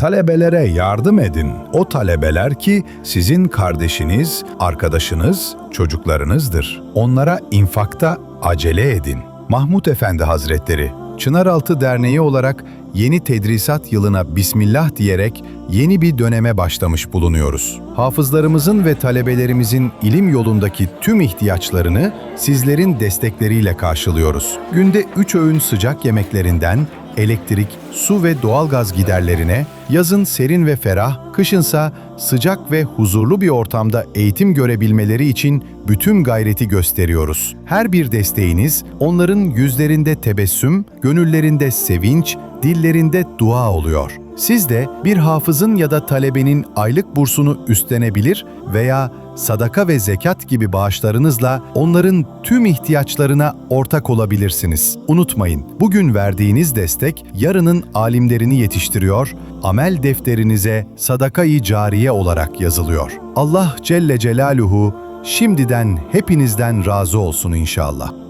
Talebelere yardım edin. O talebeler ki sizin kardeşiniz, arkadaşınız, çocuklarınızdır. Onlara infakta acele edin. Mahmut Efendi Hazretleri, Çınaraltı Derneği olarak yeni tedrisat yılına Bismillah diyerek yeni bir döneme başlamış bulunuyoruz. Hafızlarımızın ve talebelerimizin ilim yolundaki tüm ihtiyaçlarını sizlerin destekleriyle karşılıyoruz. Günde 3 öğün sıcak yemeklerinden elektrik, su ve doğalgaz giderlerine, yazın serin ve ferah, kışınsa sıcak ve huzurlu bir ortamda eğitim görebilmeleri için bütün gayreti gösteriyoruz. Her bir desteğiniz onların yüzlerinde tebessüm, gönüllerinde sevinç, dillerinde dua oluyor. Siz de bir hafızın ya da talebenin aylık bursunu üstlenebilir veya sadaka ve zekat gibi bağışlarınızla onların tüm ihtiyaçlarına ortak olabilirsiniz. Unutmayın, bugün verdiğiniz destek yarının alimlerini yetiştiriyor, amel defterinize sadaka-i cariye olarak yazılıyor. Allah Celle Celaluhu şimdiden hepinizden razı olsun inşallah.